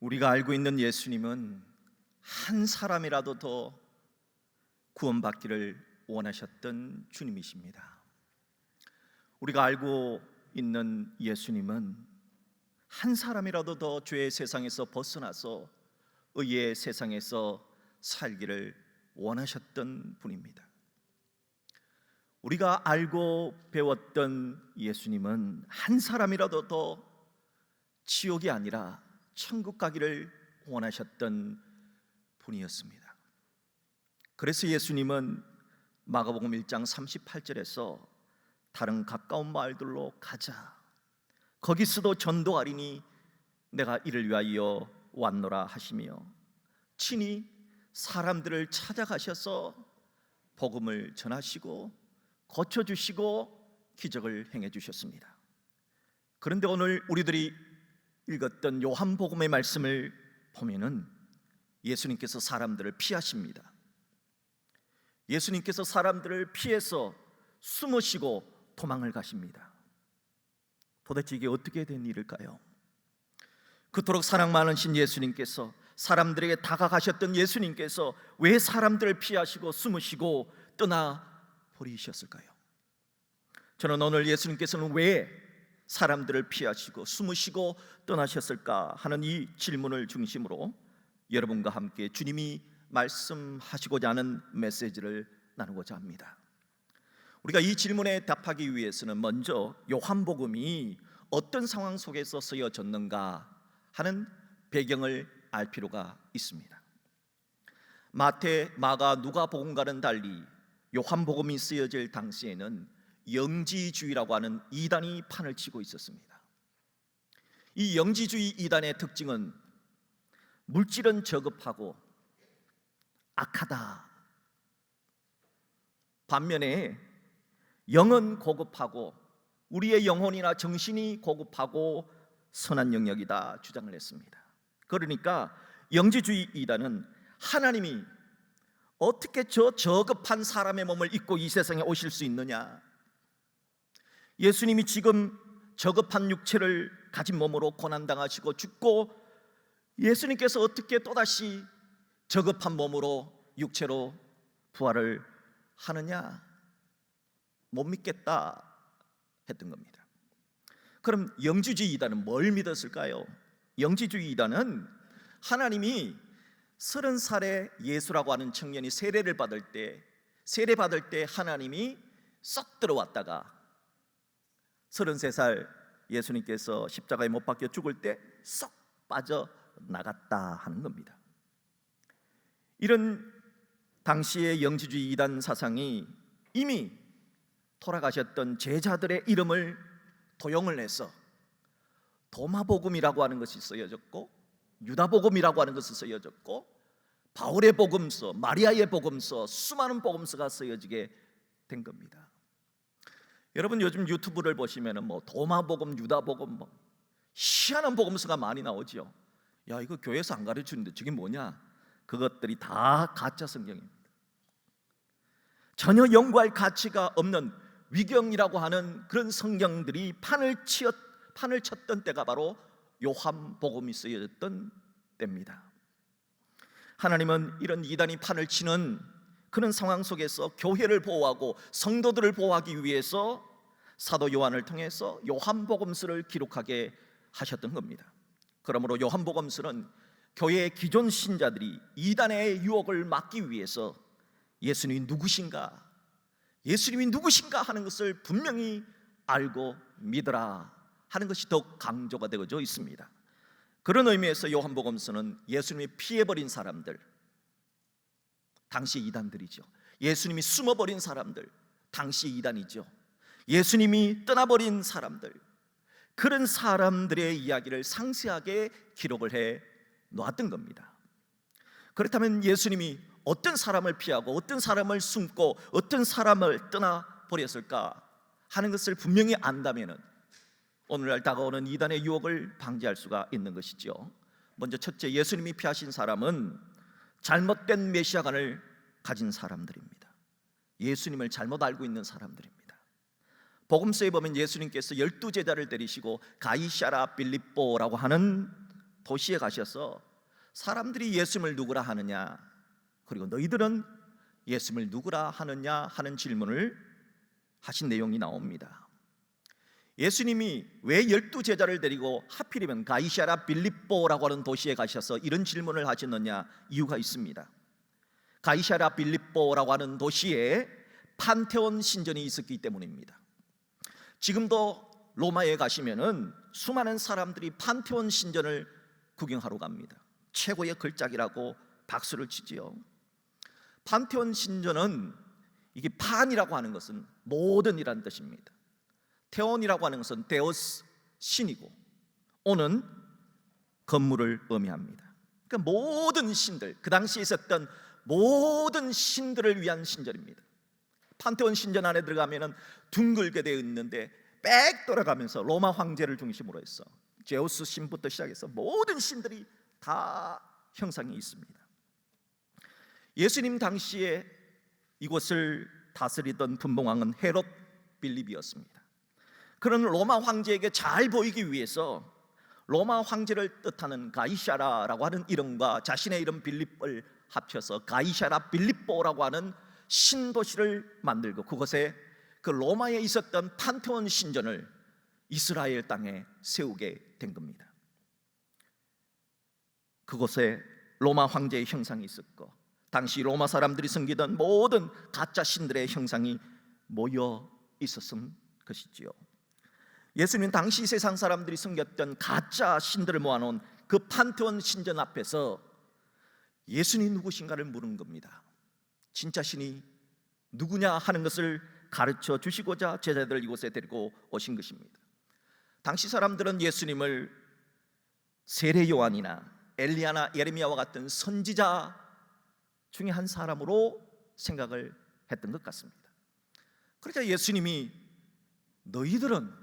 우리가 알고 있는 예수님은 한 사람이라도 더 구원받기를 원하셨던 주님이십니다. 우리가 알고 있는 예수님은 한 사람이라도 더 죄의 세상에서 벗어나서 의의 세상에서 살기를 원하셨던 분입니다. 우리가 알고 배웠던 예수님은 한 사람이라도 더 지옥이 아니라 천국 가기를 원하셨던 분이었습니다. 그래서 예수님은 마가복음 1장 38절에서 다른 가까운 마을들로 가자. 거기서도 전도하리니 내가 이를 위하여 왔노라 하시며 친히 사람들을 찾아가셔서 복음을 전하시고 고쳐 주시고 기적을 행해 주셨습니다. 그런데 오늘 우리들이 읽었던 요한복음의 말씀을 보면은 예수님께서 사람들을 피하십니다. 예수님께서 사람들을 피해서 숨으시고 도망을 가십니다. 도대체 이게 어떻게 된 일일까요? 그토록 사랑 많으신 예수님께서 사람들에게 다가가셨던 예수님께서 왜 사람들을 피하시고 숨으시고 떠나 버리셨을까요? 저는 오늘 예수님께서는 왜 사람들을 피하시고 숨으시고 떠나셨을까 하는 이 질문을 중심으로 여러분과 함께 주님이 말씀하시고자 하는 메시지를 나누고자 합니다. 우리가 이 질문에 답하기 위해서는 먼저 요한복음이 어떤 상황 속에서 쓰여졌는가 하는 배경을 알 필요가 있습니다. 마태, 마가, 누가복음과는 달리 요한복음이 쓰여질 당시에는 영지주의라고 하는 이단이 판을 치고 있었습니다. 이 영지주의 이단의 특징은 물질은 저급하고 악하다. 반면에 영은 고급하고 우리의 영혼이나 정신이 고급하고 선한 영역이다 주장을 했습니다. 그러니까 영지주의 이단은 하나님이 어떻게 저 저급한 사람의 몸을 입고 이 세상에 오실 수 있느냐? 예수님이 지금 저급한 육체를 가진 몸으로 고난당하시고 죽고 예수님께서 어떻게 또다시 저급한 몸으로 육체로 부활을 하느냐? 못 믿겠다 했던 겁니다. 그럼 영지주의 이단은 뭘 믿었을까요? 영지주의 이단은 하나님이 서른 살의 예수라고 하는 청년이 세례를 받을 때 세례 받을 때 하나님이 쏙 들어왔다가 서른 세살 예수님께서 십자가에 못 박혀 죽을 때 쏙 빠져 나갔다 하는 겁니다. 이런 당시의 영지주의 이단 사상이 이미 돌아가셨던 제자들의 이름을 도용을 해서 도마복음이라고 하는 것이 쓰여졌고 유다복음이라고 하는 것이 쓰여졌고 바울의 복음서, 마리아의 복음서, 수많은 복음서가 쓰여지게 된 겁니다. 여러분 요즘 유튜브를 보시면은 뭐 도마복음, 유다복음 뭐 희한한 복음서가 많이 나오죠. 야 이거 교회에서 안 가르치는데 저게 뭐냐? 그것들이 다 가짜 성경입니다. 전혀 연구할 가치가 없는 위경이라고 하는 그런 성경들이 판을 치었 판을 쳤던 때가 바로 요한복음이 쓰여졌던 때입니다. 하나님은 이런 이단이 판을 치는 그런 상황 속에서 교회를 보호하고 성도들을 보호하기 위해서 사도 요한을 통해서 요한복음서를 기록하게 하셨던 겁니다. 그러므로 요한복음서는 교회의 기존 신자들이 이단의 유혹을 막기 위해서 예수님이 누구신가, 예수님이 누구신가 하는 것을 분명히 알고 믿어라 하는 것이 더욱 강조가 되어져 있습니다. 그런 의미에서 요한복음서는 예수님이 피해버린 사람들, 당시 이단들이죠. 예수님이 숨어버린 사람들, 당시 이단이죠. 예수님이 떠나버린 사람들, 그런 사람들의 이야기를 상세하게 기록을 해 놓았던 겁니다. 그렇다면 예수님이 어떤 사람을 피하고 어떤 사람을 숨고 어떤 사람을 떠나 버렸을까 하는 것을 분명히 안다면은 오늘날 다가오는 이단의 유혹을 방지할 수가 있는 것이죠. 먼저 첫째 예수님이 피하신 사람은 잘못된 메시아관을 가진 사람들입니다. 예수님을 잘못 알고 있는 사람들입니다. 복음서에 보면 예수님께서 열두 제자를 데리시고 가이샤라 빌립보라고 하는 도시에 가셔서 사람들이 예수님을 누구라 하느냐 그리고 너희들은 예수님을 누구라 하느냐 하는 질문을 하신 내용이 나옵니다. 예수님이 왜 열두 제자를 데리고 하필이면 가이샤라 빌립보라고 하는 도시에 가셔서 이런 질문을 하셨느냐 이유가 있습니다. 가이샤라 빌립보라고 하는 도시에 판테온 신전이 있었기 때문입니다. 지금도 로마에 가시면은 수많은 사람들이 판테온 신전을 구경하러 갑니다. 최고의 걸작이라고 박수를 치지요. 판테온 신전은 이게 판이라고 하는 것은 모든이란 뜻입니다. 테온이라고 하는 것은 데오스 신이고 오는 건물을 의미합니다. 그러니까 모든 신들 그 당시에 있었던 모든 신들을 위한 신전입니다. 판테온 신전 안에 들어가면은 둥글게 되어 있는데 빽 돌아가면서 로마 황제를 중심으로 해서 제우스 신부터 시작해서 모든 신들이 다 형상이 있습니다. 예수님 당시에 이곳을 다스리던 분봉왕은 헤롯 빌립이었습니다. 그런 로마 황제에게 잘 보이기 위해서 로마 황제를 뜻하는 가이샤라라고 하는 이름과 자신의 이름 빌립을 합쳐서 가이샤라 빌립보라고 하는 신도시를 만들고 그곳에 그 로마에 있었던 판테온 신전을 이스라엘 땅에 세우게 된 겁니다. 그곳에 로마 황제의 형상이 있었고 당시 로마 사람들이 섬기던 모든 가짜 신들의 형상이 모여 있었은 것이지요. 예수님 당시 세상 사람들이 섬겼던 가짜 신들을 모아놓은 그 판테온 신전 앞에서 예수님 누구신가를 물은 겁니다. 진짜 신이 누구냐 하는 것을 가르쳐 주시고자 제자들을 이곳에 데리고 오신 것입니다. 당시 사람들은 예수님을 세례 요한이나 엘리야나 예레미야와 같은 선지자 중에 한 사람으로 생각을 했던 것 같습니다. 그러자 예수님이 너희들은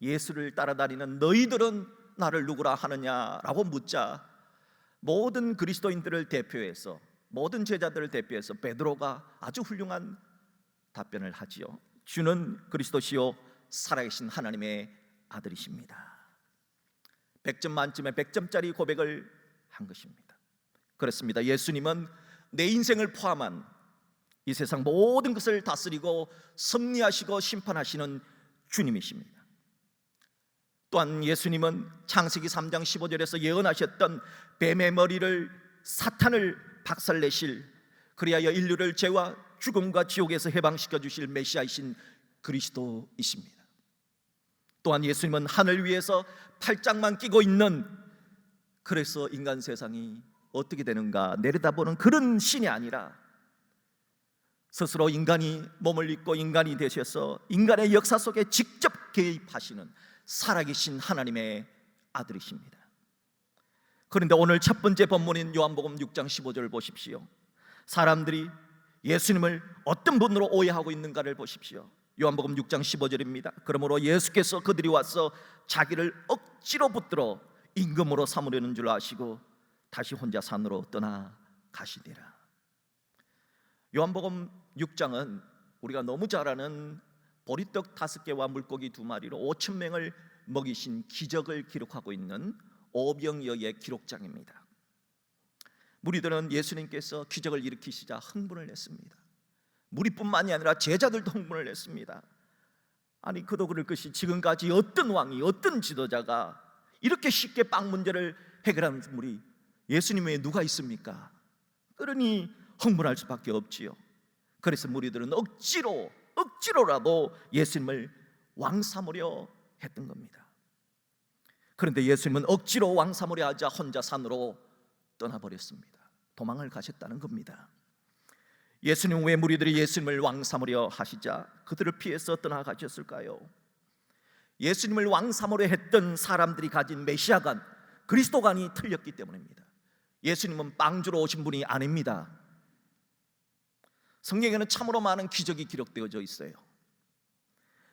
예수를 따라다니는 너희들은 나를 누구라 하느냐라고 묻자 모든 그리스도인들을 대표해서 모든 제자들을 대표해서 베드로가 아주 훌륭한 답변을 하지요. 주는 그리스도시요 살아계신 하나님의 아들이십니다. 100점 만점에 100점짜리 고백을 한 것입니다. 그렇습니다. 예수님은 내 인생을 포함한 이 세상 모든 것을 다스리고 섭리하시고 심판하시는 주님이십니다. 또한 예수님은 창세기 3장 15절에서 예언하셨던 뱀의 머리를 사탄을 박살내실 그리하여 인류를 죄와 죽음과 지옥에서 해방시켜 주실 메시아이신 그리스도이십니다. 또한 예수님은 하늘 위에서 팔짱만 끼고 있는 그래서 인간 세상이 어떻게 되는가 내려다보는 그런 신이 아니라 스스로 인간이 몸을 입고 인간이 되셔서 인간의 역사 속에 직접 개입하시는 살아계신 하나님의 아들이십니다. 그런데 오늘 첫 번째 본문인 요한복음 6장 15절을 보십시오. 사람들이 예수님을 어떤 분으로 오해하고 있는가를 보십시오. 요한복음 6장 15절입니다. 그러므로 예수께서 그들이 와서 자기를 억지로 붙들어 임금으로 삼으려는 줄 아시고 다시 혼자 산으로 떠나 가시니라. 요한복음 6장은 우리가 너무 잘 아는 보리떡 다섯 개와 물고기 두 마리로 5천 명을 먹이신 기적을 기록하고 있는 오병여의 기록장입니다. 무리들은 예수님께서 기적을 일으키시자 흥분을 냈습니다. 무리뿐만이 아니라 제자들도 흥분을 냈습니다. 아니 그도 그럴 것이 지금까지 어떤 왕이 어떤 지도자가 이렇게 쉽게 빵 문제를 해결하는 분이 예수님 외에 누가 있습니까? 그러니 흥분할 수밖에 없지요. 그래서 무리들은 억지로 억지로라도 예수님을 왕 삼으려 했던 겁니다. 그런데 예수님은 억지로 왕 삼으려 하자 혼자 산으로 떠나버렸습니다. 도망을 가셨다는 겁니다. 예수님 왜 무리들이 예수님을 왕 삼으려 하시자 그들을 피해서 떠나가셨을까요? 예수님을 왕 삼으려 했던 사람들이 가진 메시아관 그리스도관이 틀렸기 때문입니다. 예수님은 빵주로 오신 분이 아닙니다. 성경에는 참으로 많은 기적이 기록되어져 있어요.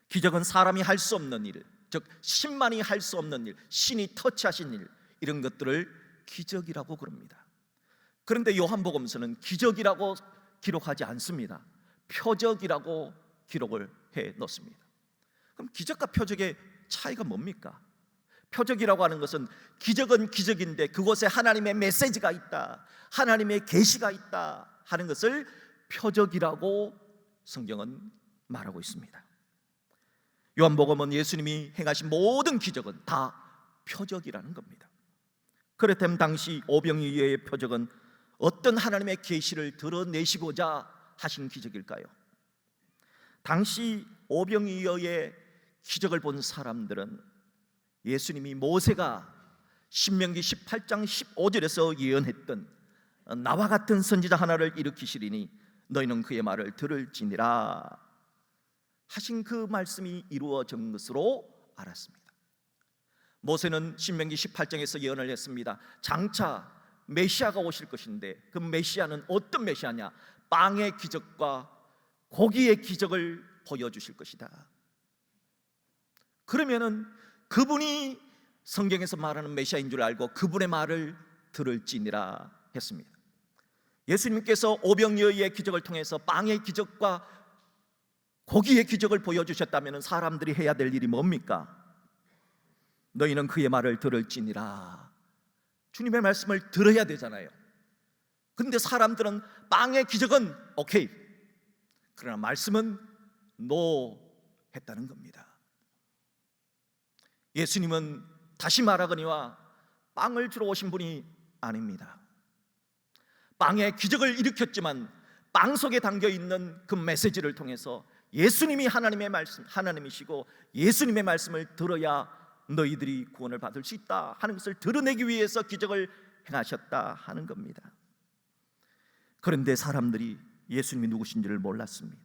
기적은 사람이 할 수 없는 일, 즉 신만이 할 수 없는 일, 신이 터치하신 일 이런 것들을 기적이라고 그럽니다. 그런데 요한복음서는 기적이라고 기록하지 않습니다. 표적이라고 기록을 해 놓습니다. 그럼 기적과 표적의 차이가 뭡니까? 표적이라고 하는 것은 기적은 기적인데 그곳에 하나님의 메시지가 있다. 하나님의 계시가 있다 하는 것을 표적이라고 성경은 말하고 있습니다. 요한복음은 예수님이 행하신 모든 기적은 다 표적이라는 겁니다. 그렇다면 당시 오병이어의 표적은 어떤 하나님의 계시를 드러내시고자 하신 기적일까요? 당시 오병이어의 기적을 본 사람들은 예수님이 모세가 신명기 18장 15절에서 예언했던 나와 같은 선지자 하나를 일으키시리니 너희는 그의 말을 들을지니라 하신 그 말씀이 이루어진 것으로 알았습니다. 모세는 신명기 18장에서 예언을 했습니다. 장차 메시아가 오실 것인데 그 메시아는 어떤 메시아냐? 빵의 기적과 고기의 기적을 보여주실 것이다. 그러면은 그분이 성경에서 말하는 메시아인 줄 알고 그분의 말을 들을지니라 했습니다. 예수님께서 오병이어의 기적을 통해서 빵의 기적과 고기의 기적을 보여주셨다면 사람들이 해야 될 일이 뭡니까? 너희는 그의 말을 들을지니라. 주님의 말씀을 들어야 되잖아요. 근데 사람들은 빵의 기적은 오케이. 그러나 말씀은 노 했다는 겁니다. 예수님은 다시 말하거니와 빵을 주러 오신 분이 아닙니다. 빵의 기적을 일으켰지만 빵 속에 담겨 있는 그 메시지를 통해서 예수님이 하나님의 말씀 하나님이시고 예수님의 말씀을 들어야 너희들이 구원을 받을 수 있다 하는 것을 드러내기 위해서 기적을 행하셨다 하는 겁니다. 그런데 사람들이 예수님이 누구신지를 몰랐습니다.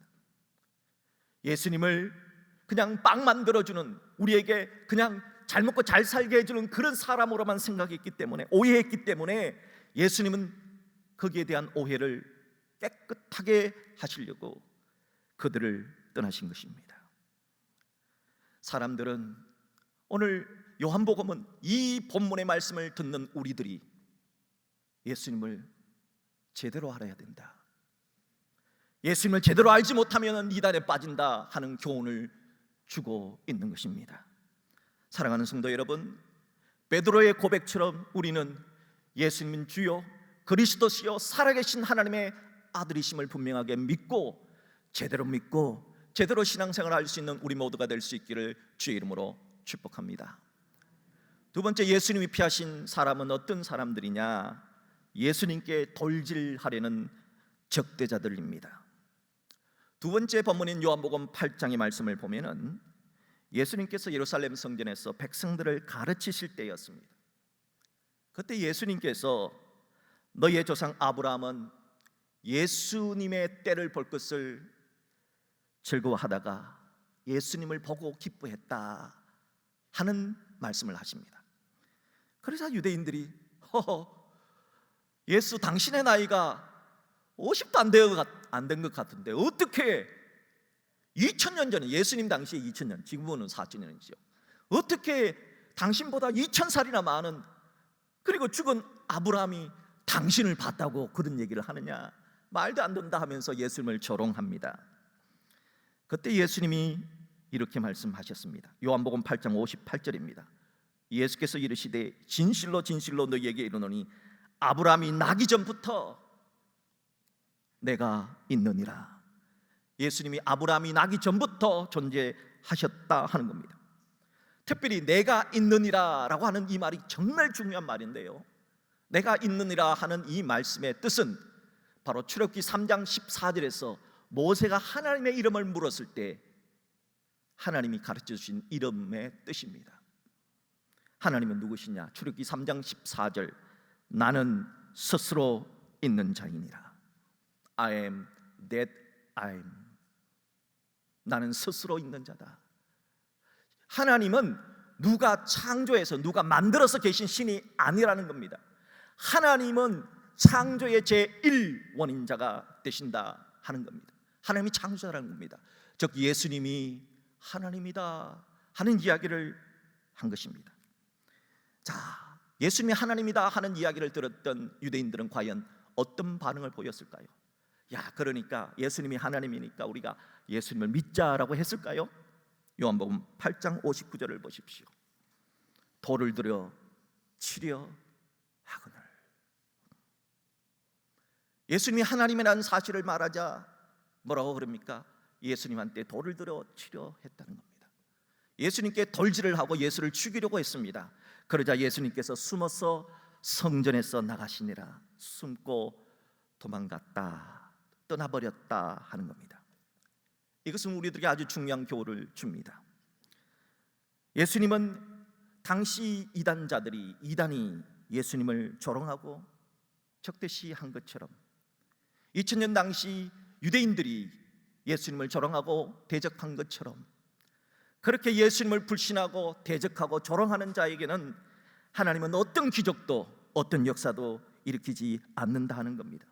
예수님을 그냥 빵 만들어 주는 우리에게 그냥 잘 먹고 잘 살게 해 주는 그런 사람으로만 생각했기 때문에 오해했기 때문에 예수님은 거기에 대한 오해를 깨끗하게 하시려고 그들을 떠나신 것입니다. 사람들은 오늘 요한복음은 이 본문의 말씀을 듣는 우리들이 예수님을 제대로 알아야 된다. 예수님을 제대로 알지 못하면 이단에 빠진다 하는 교훈을 주고 있는 것입니다. 사랑하는 성도 여러분, 베드로의 고백처럼 우리는 예수님은 주요 그리스도시요 살아계신 하나님의 아들이심을 분명하게 믿고 제대로 믿고 제대로 신앙생활을 할수 있는 우리 모두가 될 수 있기를 주의 이름으로 축복합니다. 두 번째 예수님이 피하신 사람은 어떤 사람들이냐? 예수님께 돌질하려는 적대자들입니다. 두 번째 본문인 요한복음 8장의 말씀을 보면은 예수님께서 예루살렘 성전에서 백성들을 가르치실 때였습니다. 그때 예수님께서 너희의 조상 아브라함은 예수님의 때를 볼 것을 즐거워하다가 예수님을 보고 기뻐했다 하는 말씀을 하십니다. 그래서 유대인들이 허허 예수 당신의 나이가 50도 안된 것 같은데 어떻게 2000년 전에 예수님 당시에 2000년 지금은 4000년이죠. 어떻게 당신보다 2000살이나 많은 그리고 죽은 아브라함이 당신을 봤다고 그런 얘기를 하느냐 말도 안 된다 하면서 예수님을 조롱합니다. 그때 예수님이 이렇게 말씀하셨습니다. 요한복음 8장 58절입니다. 예수께서 이르시되 진실로 진실로 너희에게 이르노니 아브라함이 나기 전부터 내가 있느니라. 예수님이 아브라함이 나기 전부터 존재하셨다 하는 겁니다. 특별히 내가 있느니라라고 하는 이 말이 정말 중요한 말인데요. 내가 있느니라 하는 이 말씀의 뜻은 바로 출애굽기 3장 14절에서 모세가 하나님의 이름을 물었을 때 하나님이 가르쳐 주신 이름의 뜻입니다. 하나님은 누구시냐? 출애굽기 3장 14절 나는 스스로 있는 자이니라. I am that I am. 나는 스스로 있는 자다. 하나님은 누가 창조해서 누가 만들어서 계신 신이 아니라는 겁니다. 하나님은 창조의 제1 원인자가 되신다 하는 겁니다. 하나님이 창조자라는 겁니다. 즉 예수님이 하나님이다 하는 이야기를 한 것입니다. 자, 예수님이 하나님이다 하는 이야기를 들었던 유대인들은 과연 어떤 반응을 보였을까요? 야, 그러니까 예수님이 하나님이니까 우리가 예수님을 믿자라고 했을까요? 요한복음 8장 59절을 보십시오. 돌을 들여 치려 하거늘. 예수님이 하나님이라는 사실을 말하자 뭐라고 그럽니까? 예수님한테 돌을 들여 치려 했다는 겁니다. 예수님께 돌질을 하고 예수를 죽이려고 했습니다. 그러자 예수님께서 숨어서 성전에서 나가시니라 숨고 도망갔다 떠나버렸다 하는 겁니다. 이것은 우리들에게 아주 중요한 교훈을 줍니다. 예수님은 당시 이단자들이 이단이 예수님을 조롱하고 적대시한 것처럼 2000년 당시 유대인들이 예수님을 조롱하고 대적한 것처럼 그렇게 예수님을 불신하고 대적하고 조롱하는 자에게는 하나님은 어떤 기적도 어떤 역사도 일으키지 않는다 하는 겁니다.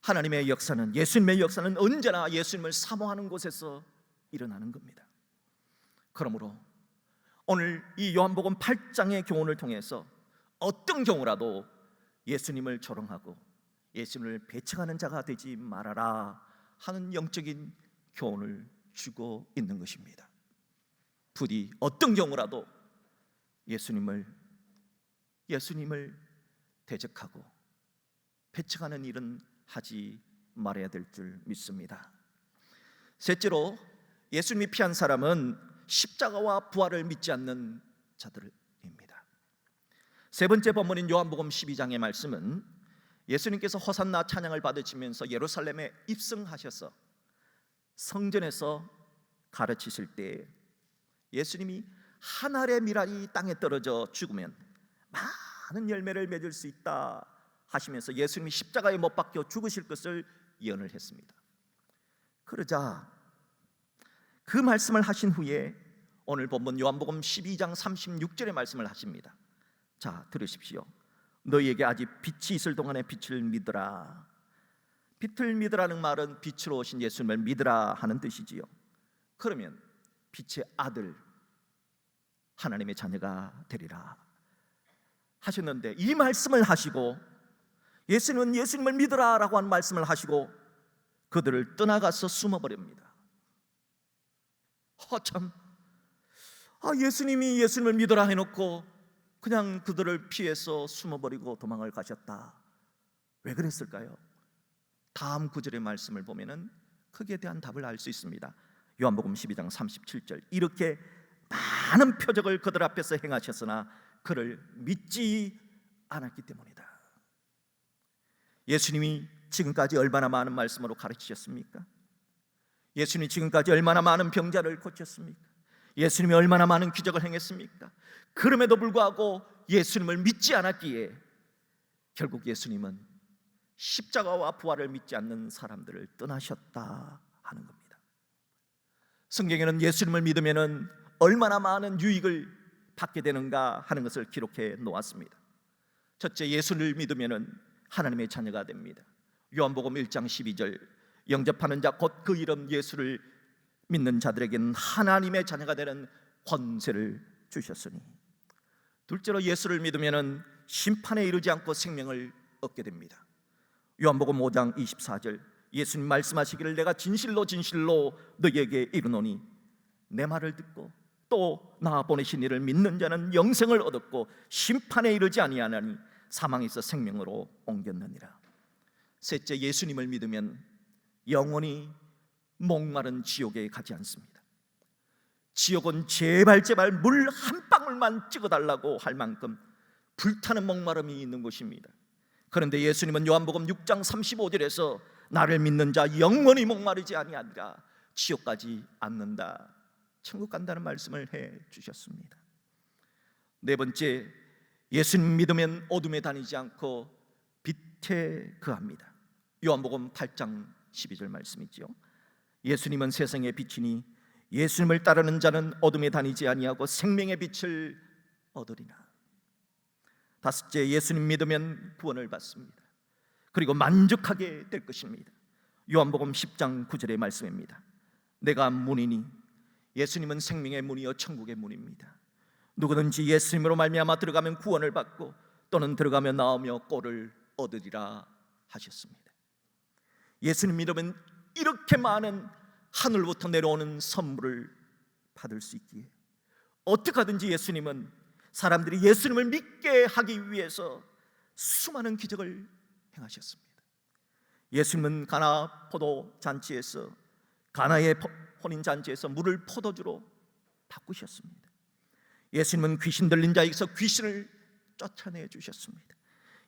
하나님의 역사는 예수님의 역사는 언제나 예수님을 사모하는 곳에서 일어나는 겁니다. 그러므로 오늘 이 요한복음 8장의 교훈을 통해서 어떤 경우라도 예수님을 조롱하고 예수님을 배척하는 자가 되지 말아라 하는 영적인 교훈을 주고 있는 것입니다. 부디 어떤 경우라도 예수님을 예수님을 대적하고 배척하는 일은 하지 말아야 될 줄 믿습니다. 셋째로 예수님이 피한 사람은 십자가와 부활을 믿지 않는 자들입니다. 세 번째 본문인 요한복음 12장의 말씀은 예수님께서 호산나 찬양을 받으시면서 예루살렘에 입성하셔서 성전에서 가르치실 때 예수님이 한 알의 미랄이 땅에 떨어져 죽으면 많은 열매를 맺을 수 있다 하시면서 예수님이 십자가에 못 박혀 죽으실 것을 예언을 했습니다. 그러자 그 말씀을 하신 후에 오늘 본문 요한복음 12장 36절의 말씀을 하십니다. 자, 들으십시오. 너희에게 아직 빛이 있을 동안에 빛을 믿으라. 빛을 믿으라는 말은 빛으로 오신 예수님을 믿으라 하는 뜻이지요. 그러면 빛의 아들 하나님의 자녀가 되리라 하셨는데 이 말씀을 하시고 예수님은 예수님을 믿으라라고 한 말씀을 하시고 그들을 떠나가서 숨어버립니다. 허참 아, 예수님이 예수님을 믿으라 해놓고 그냥 그들을 피해서 숨어버리고 도망을 가셨다. 왜 그랬을까요? 다음 구절의 말씀을 보면은 거기에 대한 답을 알 수 있습니다. 요한복음 12장 37절 이렇게 많은 표적을 그들 앞에서 행하셨으나 그를 믿지 않았기 때문이다. 예수님이 지금까지 얼마나 많은 말씀으로 가르치셨습니까? 예수님이 지금까지 얼마나 많은 병자를 고쳤습니까? 예수님이 얼마나 많은 기적을 행했습니까? 그럼에도 불구하고 예수님을 믿지 않았기에 결국 예수님은 십자가와 부활을 믿지 않는 사람들을 떠나셨다 하는 겁니다. 성경에는 예수님을 믿으면은 얼마나 많은 유익을 받게 되는가 하는 것을 기록해 놓았습니다. 첫째 예수를 믿으면은 하나님의 자녀가 됩니다. 요한복음 1장 12절 영접하는 자 곧 그 이름 예수를 믿는 자들에게는 하나님의 자녀가 되는 권세를 주셨으니 둘째로 예수를 믿으면은 심판에 이르지 않고 생명을 얻게 됩니다. 요한복음 5장 24절 예수님 말씀하시기를 내가 진실로 진실로 너희에게 이르노니 내 말을 듣고 또 나 보내신 이를 믿는 자는 영생을 얻었고 심판에 이르지 아니하나니 사망에서 생명으로 옮겼느니라. 셋째 예수님을 믿으면 영원히 목마른 지옥에 가지 않습니다. 지옥은 제발 제발 물 한 방울만 찍어달라고 할 만큼 불타는 목마름이 있는 곳입니다. 그런데 예수님은 요한복음 6장 35절에서 나를 믿는 자 영원히 목마르지 아니하리라 지옥까지 않는다. 천국 간다는 말씀을 해 주셨습니다. 네 번째 예수님 믿으면 어둠에 다니지 않고 빛에 거합니다. 요한복음 8장 12절 말씀이지요. 예수님은 세상의 빛이니 예수님을 따르는 자는 어둠에 다니지 아니하고 생명의 빛을 얻으리나. 다섯째 예수님 믿으면 구원을 받습니다. 그리고 만족하게 될 것입니다. 요한복음 10장 9절의 말씀입니다. 내가 문이니 예수님은 생명의 문이요 천국의 문입니다. 누구든지 예수님으로 말미암아 들어가면 구원을 받고 또는 들어가며 나오며 꼴을 얻으리라 하셨습니다. 예수님 믿으면 이렇게 많은 하늘부터 내려오는 선물을 받을 수 있기에 어떻게 하든지 예수님은 사람들이 예수님을 믿게 하기 위해서 수많은 기적을 행하셨습니다. 예수님은 가나 포도 잔치에서 가나의 혼인 잔치에서 물을 포도주로 바꾸셨습니다. 예수님은 귀신 들린 자에게서 귀신을 쫓아내 주셨습니다.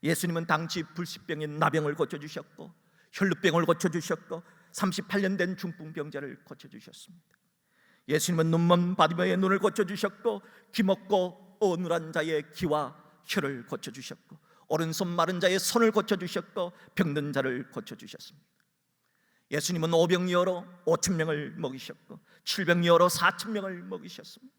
예수님은 당시 불시병인 나병을 고쳐 주셨고 혈루병을 고쳐 주셨고 38년 된 중풍병자를 고쳐 주셨습니다. 예수님은 눈먼 바디머의 눈을 고쳐 주셨고 귀먹고 어눌한 자의 귀와 혀를 고쳐 주셨고 오른손 마른 자의 손을 고쳐 주셨고 병든 자를 고쳐 주셨습니다. 예수님은 오병이어로 5천 명을 먹이셨고 칠병이어로 4천 명을 먹이셨습니다.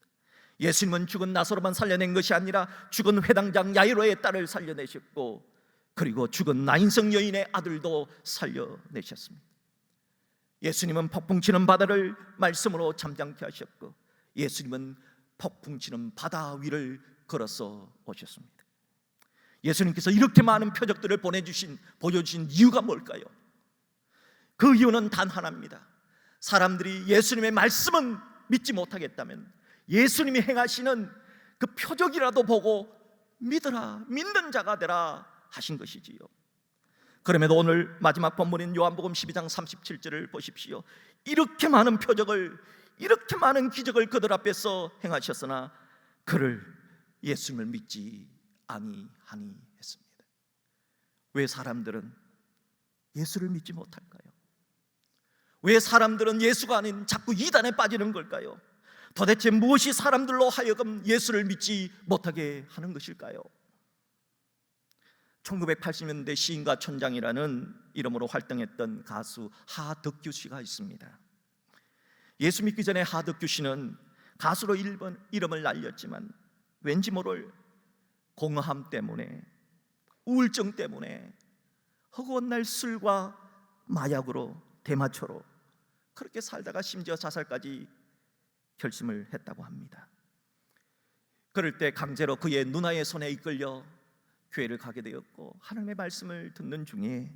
예수님은 죽은 나사로만 살려낸 것이 아니라 죽은 회당장 야이로의 딸을 살려내셨고 그리고 죽은 나인성 여인의 아들도 살려내셨습니다. 예수님은 폭풍 치는 바다를 말씀으로 잠잠케 하셨고 예수님은 폭풍 치는 바다 위를 걸어서 오셨습니다. 예수님께서 이렇게 많은 표적들을 보내주신 보여주신 이유가 뭘까요? 그 이유는 단 하나입니다. 사람들이 예수님의 말씀은 믿지 못하겠다면 예수님이 행하시는 그 표적이라도 보고 믿으라 믿는 자가 되라 하신 것이지요. 그럼에도 오늘 마지막 본문인 요한복음 12장 37절을 보십시오. 이렇게 많은 표적을 이렇게 많은 기적을 그들 앞에서 행하셨으나 그를 예수님을 믿지 아니하니 했습니다. 왜 사람들은 예수를 믿지 못할까요? 왜 사람들은 예수가 아닌 자꾸 이단에 빠지는 걸까요? 도대체 무엇이 사람들로 하여금 예수를 믿지 못하게 하는 것일까요? 1980년대 시인가 천장이라는 이름으로 활동했던 가수 하덕규 씨가 있습니다. 예수 믿기 전에 하덕규 씨는 가수로 일본 이름을 날렸지만 왠지 모를 공허함 때문에 우울증 때문에 허구한 날 술과 마약으로 대마초로 그렇게 살다가 심지어 자살까지 결심을 했다고 합니다. 그럴 때 강제로 그의 누나의 손에 이끌려 교회를 가게 되었고 하나님의 말씀을 듣는 중에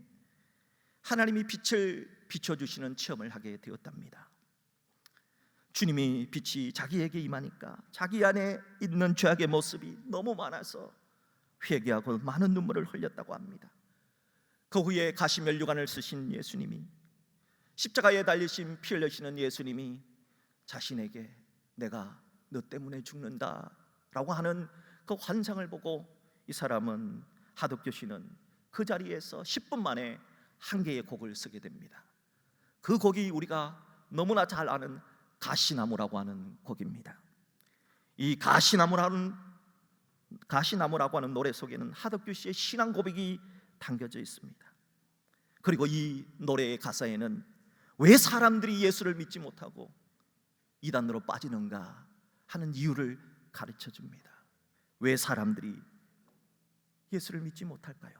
하나님이 빛을 비춰 주시는 체험을 하게 되었답니다. 주님이 빛이 자기에게 임하니까 자기 안에 있는 죄악의 모습이 너무 많아서 회개하고 많은 눈물을 흘렸다고 합니다. 그 후에 가시면류관을 쓰신 예수님이 십자가에 달리신 피 흘리시는 예수님이 자신에게 내가 너 때문에 죽는다라고 하는 그 환상을 보고 이 사람은 하덕교 씨는 그 자리에서 10분 만에 한 개의 곡을 쓰게 됩니다. 그 곡이 우리가 너무나 잘 아는 가시나무라고 하는 곡입니다. 이 가시나무라는 가시나무라고 하는 노래 속에는 하덕규 씨의 신앙 고백이 담겨져 있습니다. 그리고 이 노래의 가사에는 왜 사람들이 예수를 믿지 못하고 이단으로 빠지는가 하는 이유를 가르쳐 줍니다. 왜 사람들이 예수를 믿지 못할까요?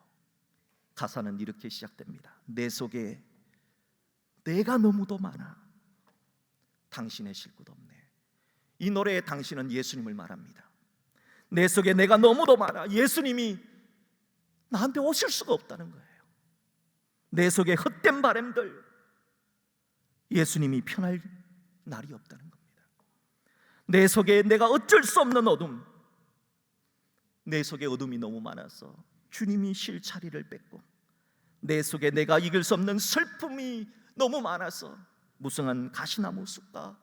가사는 이렇게 시작됩니다. 내 속에 내가 너무도 많아. 당신의 실구도 없네. 이 노래에 당신은 예수님을 말합니다. 내 속에 내가 너무도 많아. 예수님이 나한테 오실 수가 없다는 거예요. 내 속에 헛된 바램들 예수님이 편할 날이 없다는 겁니다. 내 속에 내가 어쩔 수 없는 어둠 내 속에 어둠이 너무 많아서 주님이 실 자리를 뺏고 내 속에 내가 이길 수 없는 슬픔이 너무 많아서 무성한 가시나무 숲과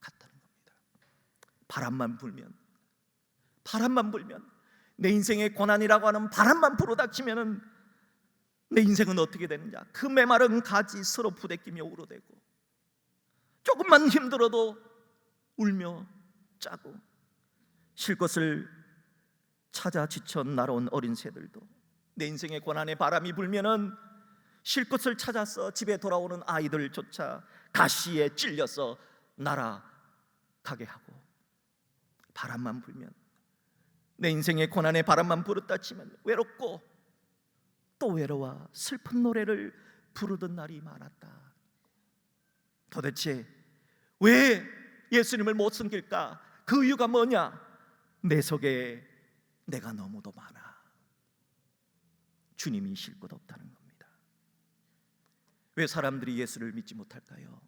같다는 겁니다. 바람만 불면 바람만 불면 내 인생의 고난이라고 하는 바람만 불어닥치면은 내 인생은 어떻게 되느냐? 그 메마른 가지 서로 부대끼며 울어대고 조금만 힘들어도 울며 짜고 쉴 것을 찾아 지쳐 날아온 어린 새들도 내 인생의 고난의 바람이 불면은 쉴 곳을 찾아서 집에 돌아오는 아이들조차 가시에 찔려서 날아가게 하고 바람만 불면 내 인생의 고난의 바람만 불었다 치면 외롭고 또 외로워 슬픈 노래를 부르던 날이 많았다. 도대체 왜 예수님을 못 섬길까? 그 이유가 뭐냐? 내 속에 내가 너무도 많아. 주님이 쉴 곳 없다는 겁니다. 왜 사람들이 예수를 믿지 못할까요?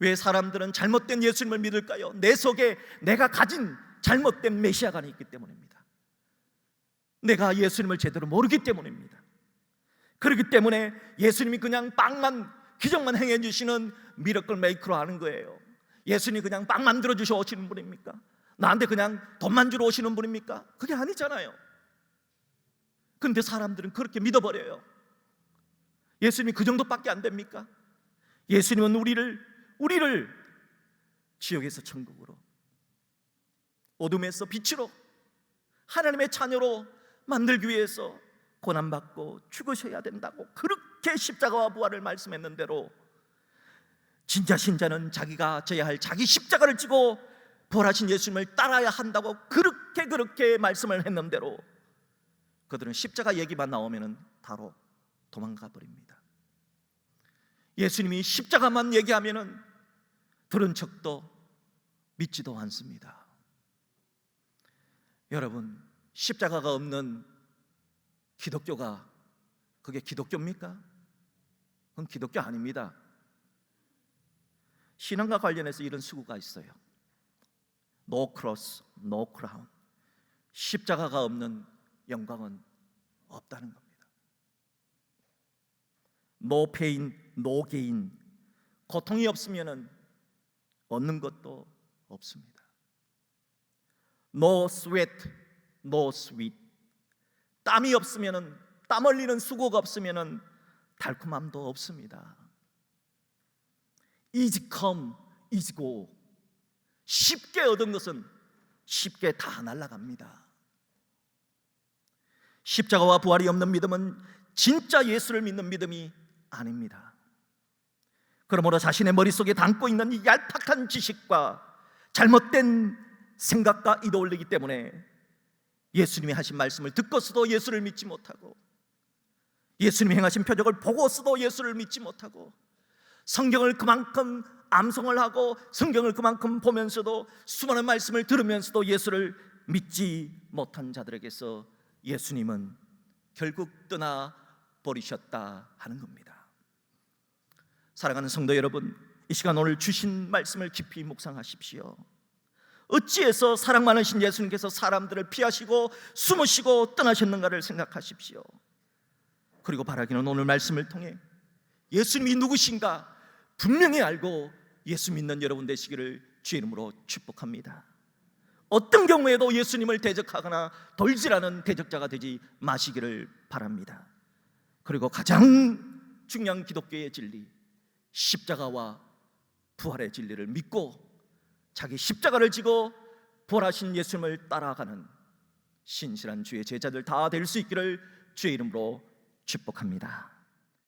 왜 사람들은 잘못된 예수님을 믿을까요? 내 속에 내가 가진 잘못된 메시아가 있기 때문입니다. 내가 예수님을 제대로 모르기 때문입니다. 그렇기 때문에 예수님이 그냥 빵만 기적만 행해 주시는 미러클 메이커로 하는 거예요. 예수님이 그냥 빵 만들어 주셔 오시는 분입니까? 나한테 그냥 돈만 주러 오시는 분입니까? 그게 아니잖아요. 근데 사람들은 그렇게 믿어버려요. 예수님이 그 정도밖에 안 됩니까? 예수님은 우리를 우리를 지옥에서 천국으로 어둠에서 빛으로 하나님의 자녀로 만들기 위해서 고난받고 죽으셔야 된다고 그렇게 십자가와 부활을 말씀했는 대로 진짜 신자는 자기가 져야 할 자기 십자가를 지고 부활하신 예수님을 따라야 한다고 그렇게 그렇게 말씀을 했는 대로 그들은 십자가 얘기만 나오면은 바로 도망가 버립니다. 예수님이 십자가만 얘기하면은 들은 척도 믿지도 않습니다. 여러분, 십자가가 없는 기독교가 그게 기독교입니까? 그건 기독교 아닙니다. 신앙과 관련해서 이런 수구가 있어요. No cross, no crown. 십자가가 없는 영광은 없다는 겁니다. No pain, no gain. 고통이 없으면은 얻는 것도 없습니다. No sweat, no sweet. 땀이 없으면은 땀 흘리는 수고가 없으면은 달콤함도 없습니다. easy come, easy go. 쉽게 얻은 것은 쉽게 다 날아갑니다. 십자가와 부활이 없는 믿음은 진짜 예수를 믿는 믿음이 아닙니다. 그러므로 자신의 머릿속에 담고 있는 이 얄팍한 지식과 잘못된 생각과 이도올리기 때문에 예수님이 하신 말씀을 듣고서도 예수를 믿지 못하고 예수님이 행하신 표적을 보고서도 예수를 믿지 못하고 성경을 그만큼 암송을 하고 성경을 그만큼 보면서도 수많은 말씀을 들으면서도 예수를 믿지 못한 자들에게서 예수님은 결국 떠나 버리셨다 하는 겁니다. 사랑하는 성도 여러분, 이 시간 오늘 주신 말씀을 깊이 묵상하십시오. 어찌해서 사랑 많으신 예수님께서 사람들을 피하시고 숨으시고 떠나셨는가를 생각하십시오. 그리고 바라기는 오늘 말씀을 통해 예수님이 누구신가 분명히 알고 예수 믿는 여러분 되시기를 주의 이름으로 축복합니다. 어떤 경우에도 예수님을 대적하거나 돌질하는 대적자가 되지 마시기를 바랍니다. 그리고 가장 중요한 기독교의 진리, 십자가와 부활의 진리를 믿고 자기 십자가를 지고 부활하신 예수님을 따라가는 신실한 주의 제자들 다 될 수 있기를 주의 이름으로 축복합니다.